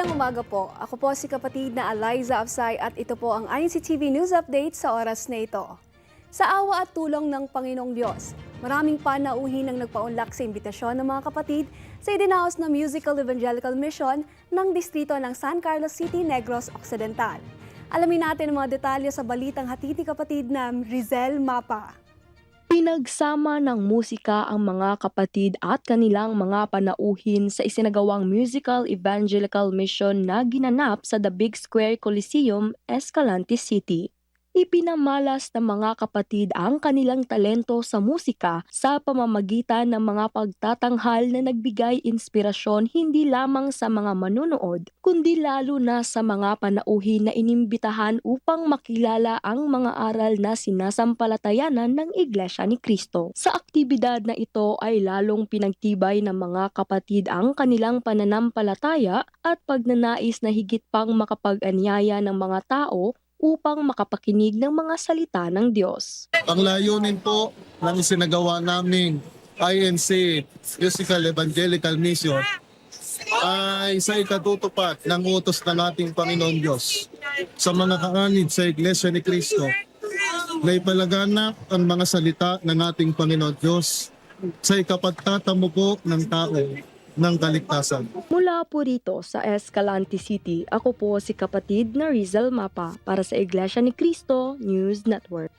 umaga po. Ako po si kapatid na Eliza Absay at ito po ang INCTV News Update sa oras na ito. Sa awa at tulong ng Panginoong Diyos, maraming panauhin ang nagpaunlak sa imbitasyon ng mga kapatid sa idinaos na Musical Evangelical Mission ng distrito ng San Carlos City, Negros Occidental. Alamin natin ang mga detalye sa balitang hatid ni kapatid na Rizel Mapa. Pinagsama ng musika ang mga kapatid at kanilang mga panauhin sa isinagawang musical evangelical mission na ginanap sa The Big Square Coliseum, Escalante City. Ipinamalas ng mga kapatid ang kanilang talento sa musika sa pamamagitan ng mga pagtatanghal na nagbigay inspirasyon hindi lamang sa mga manunood, kundi lalo na sa mga panauhin na inimbitahan upang makilala ang mga aral na sinasampalatayanan ng Iglesia ni Kristo. Sa aktibidad na ito ay lalong pinagtibay ng mga kapatid ang kanilang pananampalataya at pagnanais na higit pang makapag-anyaya ng mga tao upang makapakinig ng mga salita ng Diyos. Ang layunin po ng isinagawa naming INC Musical Evangelical Mission ay sa ikatutupad ng utos ng ating Panginoon Diyos sa mga kaanib sa Iglesia ni Cristo na ipalaganap ang mga salita ng ating Panginoon Diyos sa ikapagtatamo po ng tao ng kaligtasan. Mula po rito sa Escalante City, ako po si kapatid na Rizal Mapa para sa Iglesia ni Cristo News Network.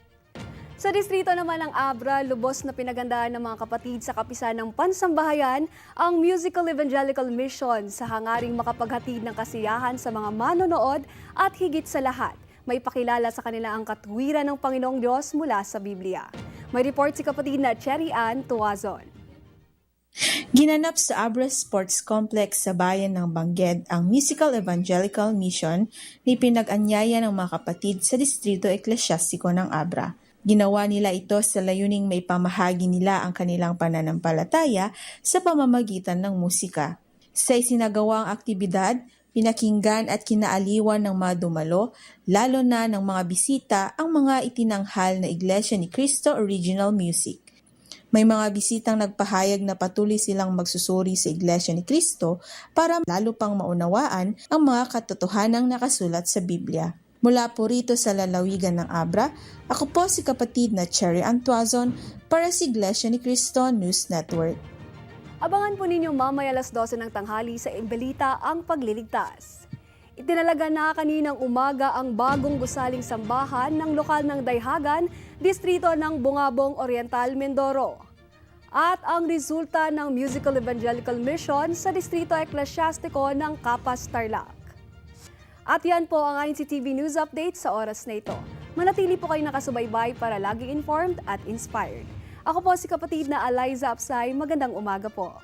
Sa distrito naman ng Abra, lubos na pinagandaan ng mga kapatid sa kapisan ng Pansambahayan ang Musical Evangelical Mission sa hangaring makapaghatid ng kasiyahan sa mga manonood at higit sa lahat, may pakilala sa kanila ang katwiran ng Panginoong Diyos mula sa Biblia. May report si kapatid na Cherry Ann Tuazon. Ginanap sa Abra Sports Complex sa bayan ng Bangged ang Musical Evangelical Mission ni pinag-anyaya ng mga kapatid sa Distrito Eklesyastiko ng Abra. Ginawa nila ito sa layuning may pamahagi nila ang kanilang pananampalataya sa pamamagitan ng musika. Sa isinagawang aktibidad, pinakinggan at kinaaliwan ng mga dumalo, lalo na ng mga bisita, ang mga itinanghal na Iglesia ni Cristo Original Music. May mga bisitang nagpahayag na patuloy silang magsusuri sa Iglesia ni Kristo para lalo pang maunawaan ang mga katotohanang nakasulat sa Biblia. Mula po rito sa lalawigan ng Abra, ako po si kapatid na Cherry Antuazon para sa Iglesia ni Cristo News Network. Abangan po ninyo mamaya alas 12 ng tanghali sa Imbelita ang pagliligtas. Itinalaga na kaninang umaga ang bagong gusaling sambahan ng lokal ng Dayhagan, distrito ng Bungabong Oriental, Mindoro. At ang resulta ng Musical Evangelical Mission sa distrito eklesyastiko ng Kapas, Tarlac. At yan po ang INCTV News Update sa oras na ito. Manatili po kayo nakasubaybay para lagi informed at inspired. Ako po si kapatid na Eliza Apsay. Magandang umaga po.